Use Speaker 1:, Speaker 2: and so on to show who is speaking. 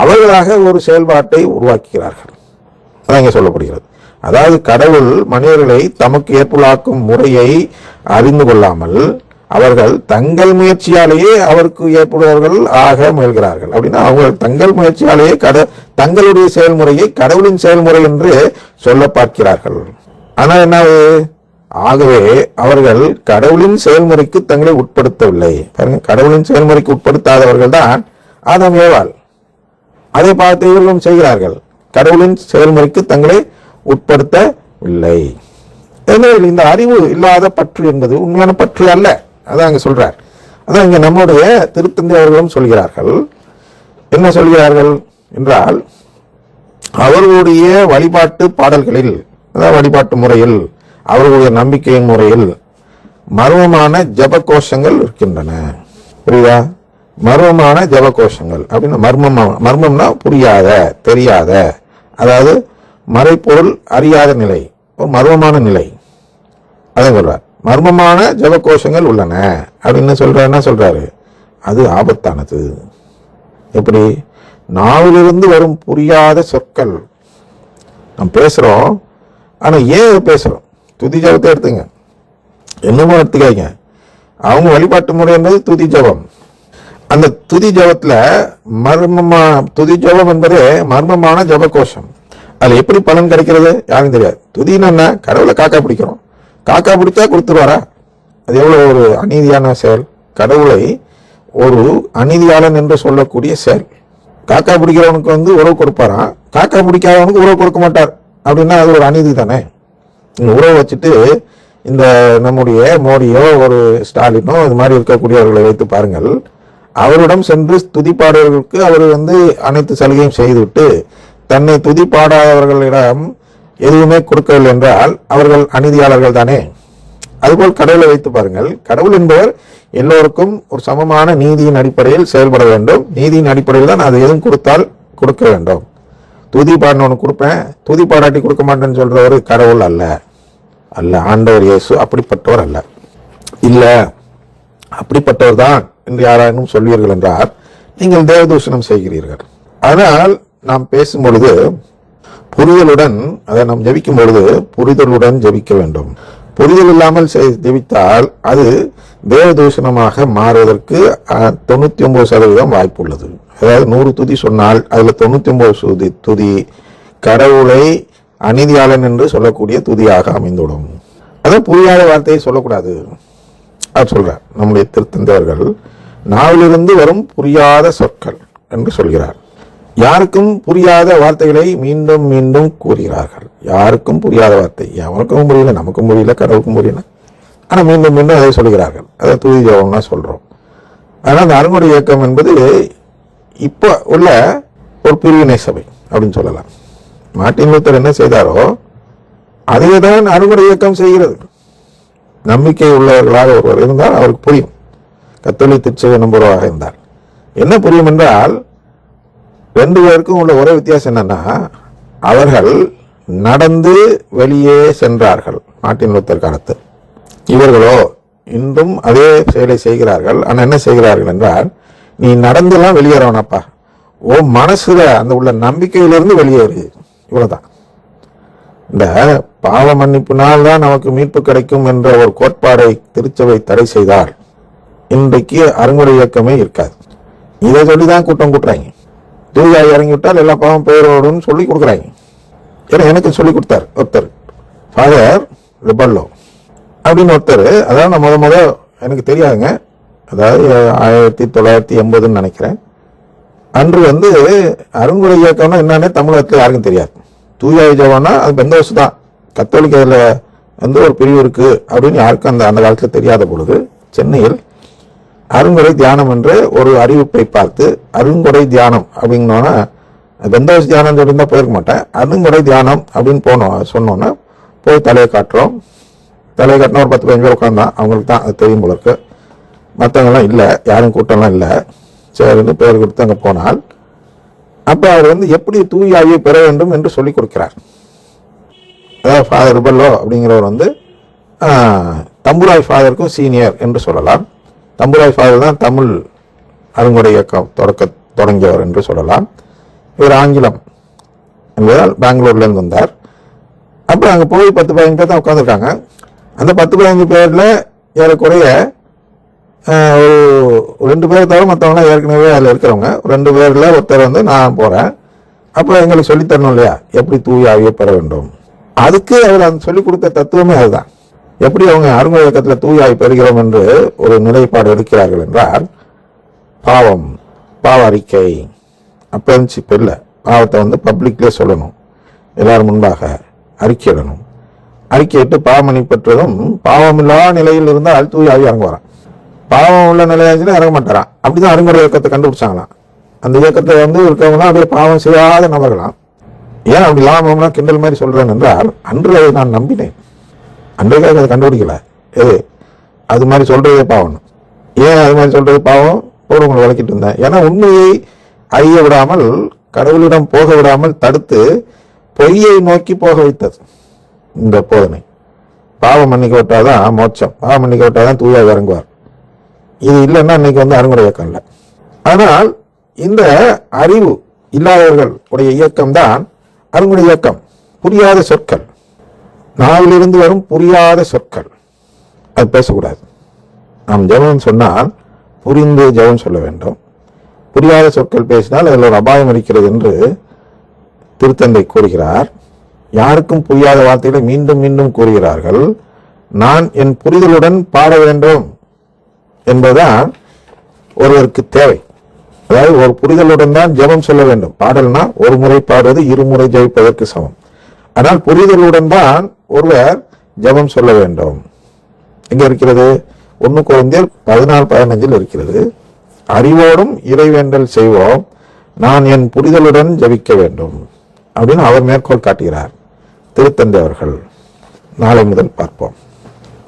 Speaker 1: அவர்களாக ஒரு செயல்பாட்டை உருவாக்குகிறார்கள். அதான் சொல்லப்படுகிறது. அதாவது கடவுள் மனிதர்களை தமக்கு ஏற்புள்ளாக்கும் முறையை அறிந்து கொள்ளாமல் அவர்கள் தங்கள் முயற்சியாலேயே அவருக்கு ஏற்புடையவர்கள் ஆக முயல்கிறார்கள். அப்படின்னா அவங்க தங்கள் முயற்சியாலேயே கட தங்களுடைய செயல்முறையை கடவுளின் செயல்முறை என்று சொல்ல பார்க்கிறார்கள் ஆனால் என்ன ஆகவே அவர்கள் கடவுளின் செயல்முறைக்கு தங்களை உட்படுத்தவில்லை. கடவுளின் செயல்முறைக்கு உட்படுத்தாதவர்கள் தான் ஆதம் ஏவாள். அதை பார்த்து இவர்களும் செய்கிறார்கள். கடவுளின் செயல்முறைக்கு தங்களை உட்படுத்தவில்லை. எனவே இந்த அறிவு இல்லாத பற்று என்பது உண்மையான பற்று அல்ல. அதான் அங்கே சொல்றார். அதான் இங்கே நம்முடைய திருத்தந்தை அவர்களும் சொல்கிறார்கள். என்ன சொல்கிறார்கள் என்றால் அவர்களுடைய வழிபாட்டு பாடல்களில் அதாவது வழிபாட்டு முறையில் அவர்களுடைய நம்பிக்கையின் முறையில் மர்மமான ஜப கோஷங்கள் இருக்கின்றன. புரியுதா? மர்மமான ஜபகோஷங்கள் அப்படின்னா மர்மம் மர்மம்னா புரியாத தெரியாத. அதாவது மறைப்பொருள் அறியாத நிலை ஒரு மர்மமான நிலை. அதான் சொல்றார். மர்மமான ஜபகோஷங்கள் உள்ளன. அப்படின்னு சொல்றாரு என்ன சொல்றாரு? அது ஆபத்தானது. எப்படி? நாவிலிருந்து வரும் புரியாத சொற்கள். நம்ம பேசுறோம் ஆனா ஏன் பேசுகிறோம் பேசுறோம்? துதி ஜபத்தை எடுத்துங்க. என்னமோ எடுத்துக்காதீங்க. அவங்க வழிபாட்டு முறை என்பது துதி ஜபம். அந்த துதி ஜபத்துல மர்மமா துதி ஜபம் என்பது மர்மமான ஜப கோஷம் அதுல எப்படி பலன் கிடைக்கிறது? யாரும் தெரியாது. துதின்னு என்ன? கடவுளை காக்கா பிடிக்கிறோம். காக்கா பிடிச்சா கொடுத்துருவாரா? அது எவ்வளவு ஒரு அநீதியான செயல்? கடவுளை ஒரு அநீதியாளன் என்று சொல்லக்கூடிய செயல். காக்கா பிடிக்கிறவனுக்கு வந்து உறவு கொடுப்பாராம் காக்கா பிடிக்காதவனுக்கு உறவு கொடுக்க மாட்டார். அப்படின்னா அது ஒரு அநீதி தானே? இந்த உறவு வச்சுட்டு இந்த நம்முடைய மோடியோ ஒரு ஸ்டாலினோ இது மாதிரி இருக்கக்கூடியவர்களை வைத்து பாருங்கள். அவரிடம் சென்று துதிப்பாடுவதற்கு அவர் வந்து அனைத்து சலுகையும் செய்துவிட்டு தன்னை துதிப்பாடாதவர்களிடம் எதுவுமே கொடுக்கவில்லை என்றால் அவர்கள் அநீதியாளர்கள் தானே. அதுபோல் கடவுளை வைத்து பாருங்கள். கடவுள் என்பவர் எல்லோருக்கும் ஒரு சமமான நீதியின் அடிப்படையில் செயல்பட வேண்டும். நீதியின் அடிப்படையில் தான் அது எதுவும் கொடுத்தால் கொடுக்க வேண்டும். துதி பாடணும்னு கொடுப்பேன். துதி பாடாட்டி கொடுக்க மாட்டேன்னு சொல்றவர் கடவுள் அல்ல. அல்ல ஆண்டவர் இயேசு அப்படிப்பட்டவர் அல்ல. இல்லை அப்படிப்பட்டவர் தான் என்று யாராயினும் சொல்வீர்கள் என்றால் நீங்கள் தேவதூஷணம் செய்கிறீர்கள். ஆனால் நாம் பேசும் பொழுது புரிதலுடன் அதை நாம் ஜபிக்கும் பொழுது புரிதலுடன் ஜெபிக்க வேண்டும். புரிதல் இல்லாமல் செய்- ஜெபித்தால் அது தேவதூஷணமாக மாறுவதற்கு தொண்ணூத்தி ஒன்பது சதவீதம் வாய்ப்பு உள்ளது அதாவது நூறு துதி சொன்னால் அதுல தொண்ணூத்தி ஒன்பது சுதி துதி கடவுளை அநீதியாளன் என்று சொல்லக்கூடிய துதியாக அமைந்துவிடும். அதை புரியாத வார்த்தையை சொல்லக்கூடாது. அவர் சொல்றார் நம்முடைய திருத்தந்தையர்கள் நாவிலிருந்து வரும் புரியாத சொற்கள் என்று சொல்கிறார். யாருக்கும் புரியாத வார்த்தைகளை மீண்டும் மீண்டும் கூறுகிறார்கள். யாருக்கும் புரியாத வார்த்தை. அவனுக்கும் புரியல நமக்கும் புரியல கடவுளுக்கும் புரியல. ஆனால் மீண்டும் மீண்டும் அதை சொல்கிறார்கள். அதை துதி ஜெபம்னா சொல்றோம். ஆனால் அந்த அறுமுறை இயக்கம் என்பது இப்போ உள்ள ஒரு பிரிவினை சபை அப்படின்னு சொல்லலாம். மார்ட்டின் லூத்தர் என்ன செய்தாரோ அதே தான் அறுமுறை இயக்கம் செய்கிறது. நம்பிக்கை உள்ளவர்களாக ஒருவர் இருந்தால் அவருக்கு புரியும். கத்தோலிக் திருச்சபை நம்புறவாக இருந்தார் என்ன புரியும் என்றால் ரெண்டு பேருக்கும் உள்ள ஒரே வித்தியாசம் என்னன்னா அவர்கள் நடந்து வெளியே சென்றார்கள் மார்ட்டின் லூத்தர் காலத்து. இவர்களோ இன்றும் அதே செயலை செய்கிறார்கள். ஆனால் என்ன செய்கிறார்கள் என்றால் நீ நடந்துலாம் வெளியேறவனப்பா ஓ மனசுல அந்த உள்ள நம்பிக்கையிலிருந்து வெளியேறு. இவ்வளவுதான். இந்த பாவ மன்னிப்பினால் தான் நமக்கு மீட்பு கிடைக்கும் என்ற ஒரு கோட்பாடை திருச்சபை தடை செய்தால் இன்றைக்கு அருங்குடை இயக்கமே இருக்காது. இதை சொல்லி தான் கூட்டம் கூட்டுறாங்க. தூயாய் இறங்கி விட்டால் எல்லா பாவம் பெயரோடுன்னு சொல்லி கொடுக்குறாங்க. ஏன்னா எனக்கு சொல்லி கொடுத்தார் ஒருத்தர். ஃபாதர் ரிபல்லோ அப்படின்னு ஒருத்தர் அதாவது நான் முத முத எனக்கு தெரியாதுங்க. அதாவது ஆயிரத்தி தொள்ளாயிரத்தி எண்பதுன்னு நினைக்கிறேன். அன்று வந்து அருங்குறை இயக்கம்னா என்னன்னே தமிழகத்தில் யாருக்கும் தெரியாது. தூயாய் ஜவானா அது பெந்தோசு தான் கத்தோலிக்க வந்து ஒரு பிரிவு இருக்கு அப்படின்னு யாருக்கும் அந்த அந்த காலத்தில் தெரியாத பொழுது சென்னையில் அருங்குடை தியானம் என்று ஒரு அறிவிப்பை பார்த்து அருங்குடை தியானம் அப்படின்னோன்னா பெந்தோஸ் தியானம் சொல்லியிருந்தால் போயிருக்க மாட்டேன். அருங்குடை தியானம் அப்படின்னு போனோம் சொன்னோன்னே போய் தலையை காட்டுறோம். தலையை காட்டினா ஒரு பத்து பதினஞ்சு பேர் உட்காந்தான் அவங்களுக்கு தான் அது தெரியும் போல இருக்கு. மற்றவங்களாம் இல்லை யாரும் கூட்டம்லாம் இல்லை. சரின்னு பேர் கொடுத்து அங்கே போனால் அப்போ அவர் வந்து எப்படி தூய ஆவியை பெற வேண்டும் என்று சொல்லிக் கொடுக்கிறார். அதாவது ஃபாதர் ரிபல்லோ அப்படிங்கிறவர் வந்து தம்புராய் ஃபாதருக்கும் சீனியர் என்று சொல்லலாம். தம்புராய் ஃபாதர் தான் தமிழ் அருங்குடை இயக்கம் தொடக்க தொடங்கியவர் என்று சொல்லலாம். இவர் ஆங்கிலம் என்பதால் பெங்களூர்லேருந்து வந்தார். அப்புறம் அங்கே போய் பத்து பதினஞ்சு பேர் தான் உட்காந்துருக்காங்க அந்த பத்து பதினஞ்சு பேரில் ஏறக்குறைய ஒரு ரெண்டு பேர் தவிர மற்றவங்களாம் ஏற்கனவே அதில் இருக்கிறவங்க. ரெண்டு பேரில் ஒருத்தர் வந்து நான் போகிறேன் அப்புறம் எங்களுக்கு சொல்லித் தரணும் இல்லையா? எப்படி தூய் ஆவியை பெற வேண்டும்? அதுக்கு அவர் அந்த சொல்லிக் கொடுத்த தத்துவமே அதுதான். எப்படி அவங்க அருமை இயக்கத்தில் தூயாய் பெறுகிறோம் என்று ஒரு நிலைப்பாடு எடுக்கிறார்கள் என்றால் பாவம் பாவ அறிக்கை அப்பன்ஷிப் இல்லை பாவத்தை வந்து பப்ளிக்லேயே சொல்லணும். எல்லாரும் முன்பாக அறிக்கையிடணும். அறிக்கையிட்டு பாவமணி பெற்றதும் பாவமில்லா நிலையில் இருந்தால் தூய இறங்குவாரான் இறங்குவாராம். பாவம் உள்ள நிலையாச்சுன்னா இறங்க மாட்டாராம். அப்படிதான் அருங்குறை இயக்கத்தை கண்டுபிடிச்சாங்களாம். அந்த இயக்கத்தை வந்து இருக்கவங்களாம் அப்படியே பாவம் செய்யாத நபர்களாம். ஏன் அப்படி லாபம்னா கிண்டல் மாதிரி சொல்றேன் என்றால் அன்று அதை நான் நம்பினேன். அன்றைக்காக அதை கண்டுபிடிக்கல. எது அது மாதிரி சொல்றதே பாவம். ஏன் அது மாதிரி சொல்றது பாவம்? போடுவங்களை விளக்கிட்டு இருந்தேன். ஏன்னா உண்மையை அறிய விடாமல் கடவுளிடம் போக விடாமல் தடுத்து பொய்யை நோக்கி போக வைத்தது இந்த போதனை. பாவம் மன்னிக்க விட்டாதான் மோட்சம். பாவம் மன்னிக்க விட்டாதான் தூயாக இறங்குவார். இது இல்லைன்னா இன்னைக்கு வந்து அருங்குறை இயக்கம் இல்லை. ஆனால் இந்த அறிவு இல்லாதவர்கள் உடைய இயக்கம்தான் அருங்குடி இயக்கம் புரியாத சொற்கள். நாவிலிருந்து வரும் புரியாத சொற்கள். அது பேசக்கூடாது. நாம் ஜெபம் சொன்னால் புரிந்து ஜெபம் சொல்ல வேண்டும். புரியாத சொற்கள் பேசினால் அதில் ஒரு அபாயம் இருக்கிறது என்று திருத்தந்தை கூறுகிறார். யாருக்கும் புரியாத வார்த்தைகளை மீண்டும் மீண்டும் கூறுகிறார்கள். நான் என் புரிதலுடன் பாட வேண்டும் என்பதுதான் ஒருவருக்கு தேவை. அதாவது ஒரு புரிதலுடன் தான் ஜெபம் சொல்ல வேண்டும். பாடல்னா ஒரு முறை பாடுவது இருமுறை ஜெயிப்பதற்கு சமம். ஆனால் புரிதலுடன் தான் ஒருவர் ஜெபம் சொல்ல வேண்டும். எங்க இருக்கிறது? ஒன்று குழந்தையர் பதினாலு பதினஞ்சில் இருக்கிறது. அறிவோடும் இறைவேண்டல் செய்வோம். நான் என் புரிதலுடன் ஜெபிக்க வேண்டும். அப்படின்னு அவர் மேற்கோள் காட்டுகிறார். திருத்தந்தை அவர்கள். நாளை முதல் பார்ப்போம்.